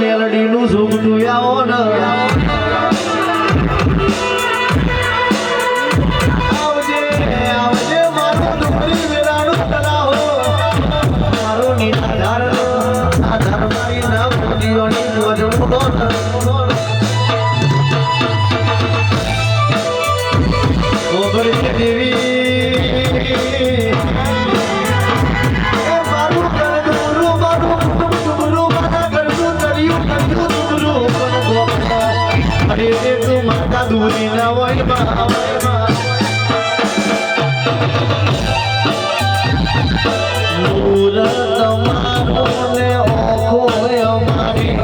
મેલડીનું ઝૂમતું આવો ને માતા દૂરી ના હોયમાં, હોયમાં. નૂર તમારું ને ઓખો અમારી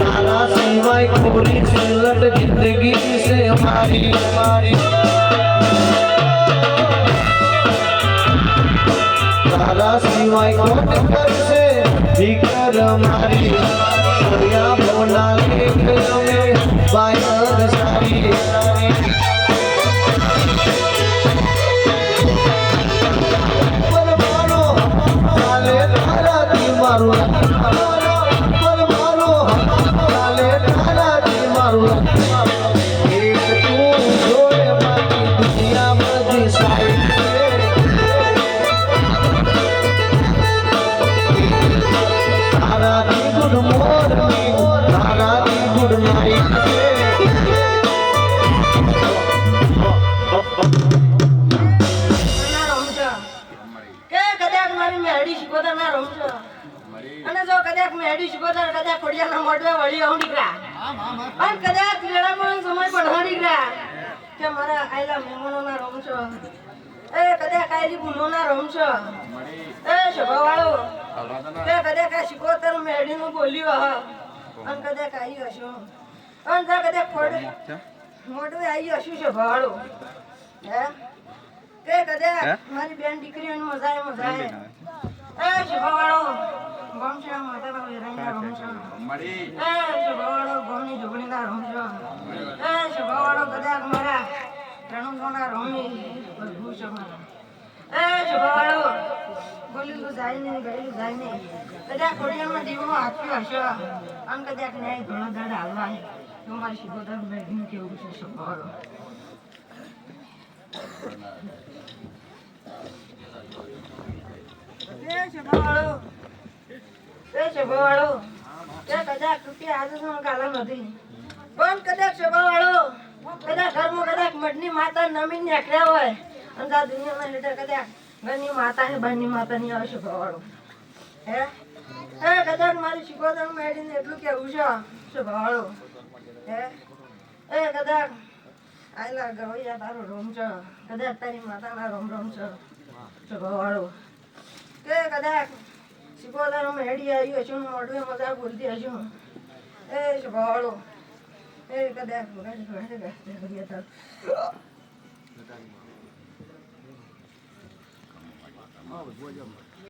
તારા સિવાય કોરી છેલ્લટ જિંદગી છે મારી મારી તારા સિવાય કોણ કરશે દીકર મારી કર્યા બોલા કદાચ મારી મેરડી શીખોતર ના છું અને જો કદાચ મેરડી શીખોતર કદાચ ખોડિયાના મોઢે વળી આવું નીકળ્યા. પણ કદાચ લેડામાં સમય પડવા નીકળ્યા. કે મારા આયલા મહેમાનોના છો એ કદાચ આયલી ભૂલોના છો એ શોભાવાળો. કે કદાચ આ શીખોતર મેરડીનું બોલ્યું હા અને કદાચ આવી હશું. અને જો કદાચ મોઢું આવી હશું શોભાવાળો. હે કે કદાચ મારી બેન દીકરીઓને મજા મજા એ શુભવાળો ગમશે માતાના વેરાઈના રમશો એ શુભવાળો ગમની જોગણીના રમશો એ શુભવાળો કદાચ મારા રણુગોના રમી બધું મારા એ શુભવાળો બોલેલું જાય નહીં ગયેલું જાય નહીં કદાચ ખોડિયામાં દીવો આપ્યો હશે. આમ કદાચ ન્યાય ઘણો દાડ હાલવા તો મારી શિકોતર બેગનું કેવું છે શુભવાળો એ શભાવાળો. કદાચ રૂપિયા આજે તો કાલા નથી. પણ કદાચ શભાવાળો, કદાચ ઘરમાં મઢની માતા નમીન નીકળ્યા હોય અને દુનિયામાં લીધે કદાચ ઘરની માતા ને બહારની માતા ની આવે. હે એ કદાચ મારી શિકોતર મેળીને એટલું કેવું છે. હે એ કદાચ આયલા ગવૈયા તારો રોમ છે કદાચ તારી માતાના રોમ રોમ છે શભાવાળો. કે કદાચ શિકોતર મેળી આવી હશું ને મોઢું મજા બોલતી હશું. એ શભાવાળો એ કદાચ તાર.